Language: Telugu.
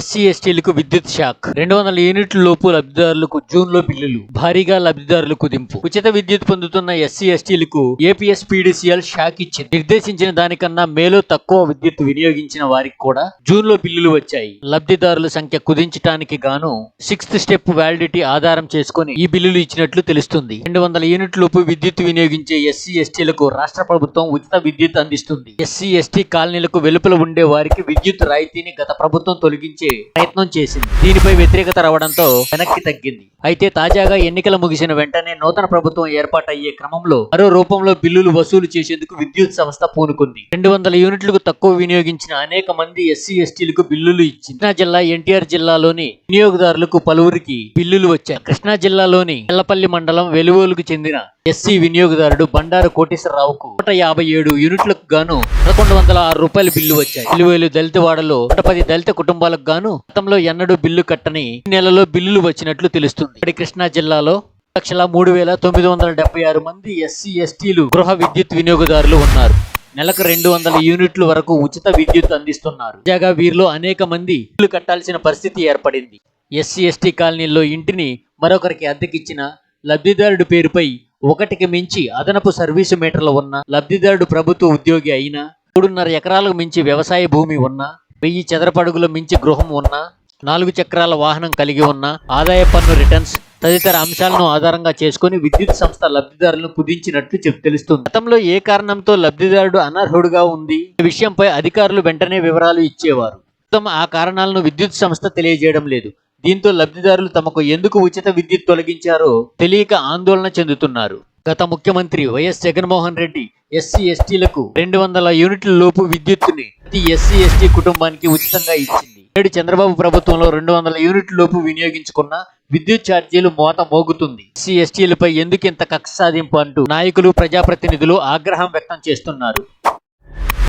ఎస్సీ ఎస్టీలకు విద్యుత్ షాక్. రెండు వందల యూనిట్ల లోపు లబ్ధిదారులకు జూన్లో బిల్లులు. భారీగా లబ్ధిదారులకు దింపు. ఉచిత విద్యుత్ పొందుతున్న ఎస్సీ ఎస్టీలకు ఏపీఎస్ పీడీసీఎల్ షాక్ ఇచ్చింది. నిర్దేశించిన దానికన్నా మేలో తక్కువ విద్యుత్ వినియోగించిన వారికి కూడా జూన్లో బిల్లులు వచ్చాయి. లబ్ధిదారుల సంఖ్య కుదించడానికి గాను సిక్స్త్ స్టెప్ వ్యాలిడిటీ ఆధారం చేసుకుని ఈ బిల్లులు ఇచ్చినట్లు తెలుస్తుంది. రెండు వందల యూనిట్ల లోపు విద్యుత్ వినియోగించే ఎస్సీ ఎస్టీలకు రాష్ట్ర ప్రభుత్వం ఉచిత విద్యుత్ అందిస్తుంది. ఎస్సీ ఎస్టీ కాలనీలకు వెలుపల ఉండే వారికి విద్యుత్ రాయితీని గత ప్రభుత్వం తొలగించే ప్రయత్నం చేసింది. దీనిపై వ్యతిరేకత రావడంతో వెనక్కి తగ్గింది. అయితే తాజాగా ఎన్నికలు ముగిసిన వెంటనే నూతన ప్రభుత్వం ఏర్పాటయ్యే క్రమంలో మరో రూపంలో బిల్లులు వసూలు చేసేందుకు విద్యుత్ సంస్థ పూనుకుంది. రెండు వందల యూనిట్లకు తక్కువ వినియోగించిన అనేక మంది ఎస్సీ ఎస్టీలకు బిల్లులు ఇచ్చింది. కృష్ణా జిల్లా ఎన్టీఆర్ జిల్లాలోని వినియోగదారులకు పలువురికి బిల్లులు వచ్చాయి. కృష్ణా జిల్లాలోని ఎల్లపల్లి మండలం వెలువోలుకు చెందిన ఎస్సీ వినియోగదారుడు బండారు కోటేశ్వరరావుకు నూట యాభై ఏడు యూనిట్లకు గాను పదకొండు వందల ఆరు రూపాయల బిల్లు వచ్చాయి. వెలువేలు దళిత వాడలో నూట పది దళిత కుటుంబాలకు గాను గతంలో ఎన్నడూ బిల్లు కట్టని ఈ నెలలో బిల్లులు వచ్చినట్లు తెలుస్తుంది. ఇప్పటి కృష్ణా జిల్లాలో లక్షల మూడు వేల తొమ్మిది వందల డెబ్బై ఆరు మంది ఎస్సీ ఎస్టీలు గృహ విద్యుత్ వినియోగదారులు ఉన్నారు. నెలకు రెండు వందల యూనిట్ల వరకు ఉచిత విద్యుత్ అందిస్తున్నారు. తాజాగా వీరిలో అనేక మంది బిల్లు కట్టాల్సిన పరిస్థితి ఏర్పడింది. ఎస్సీ ఎస్టీ కాలనీల్లో ఇంటిని మరొకరికి అద్దెకిచ్చిన లబ్ధిదారుడి పేరుపై ఒకటికి మించి అదనపు సర్వీసు మీటర్లు ఉన్న లబ్ధిదారుడు ప్రభుత్వ ఉద్యోగి అయినా మూడున్నర ఎకరాలకు మించి వ్యవసాయ భూమి ఉన్నా వెయ్యి చదరపడుగుల మించి గృహం ఉన్నా నాలుగు చక్రాల వాహనం కలిగి ఉన్న ఆదాయ పన్ను రిటర్న్స్ తదితర అంశాలను ఆధారంగా చేసుకుని విద్యుత్ సంస్థ లబ్ధిదారులను కుదించినట్లు చెప్ తెలుస్తుంది. గతంలో ఏ కారణంతో లబ్ధిదారుడు అనర్హుడుగా ఉంది? ఈ విషయంపై అధికారులు వెంటనే వివరాలు ఇచ్చేవారు. ప్రస్తుతం ఆ కారణాలను విద్యుత్ సంస్థ తెలియజేయడం లేదు. దీంతో లబ్ధిదారులు తమకు ఎందుకు ఉచిత విద్యుత్ తొలగించారో తెలియక ఆందోళన చెందుతున్నారు. గత ముఖ్యమంత్రి వైఎస్ జగన్మోహన్ రెడ్డి ఎస్సీ ఎస్టీలకు రెండు వందల యూనిట్ల లోపు విద్యుత్తుని ప్రతి ఎస్సీ ఎస్టీ కుటుంబానికి ఉచితంగా ఇచ్చింది. నేడు చంద్రబాబు ప్రభుత్వంలో రెండు వందల యూనిట్ల లోపు వినియోగించుకున్న విద్యుత్ ఛార్జీలు మోత మోగుతుంది. ఎస్సీ ఎస్టీలపై ఎందుకు ఇంత కక్ష సాధింపు అంటూ నాయకులు ప్రజాప్రతినిధులు ఆగ్రహం వ్యక్తం చేస్తున్నారు.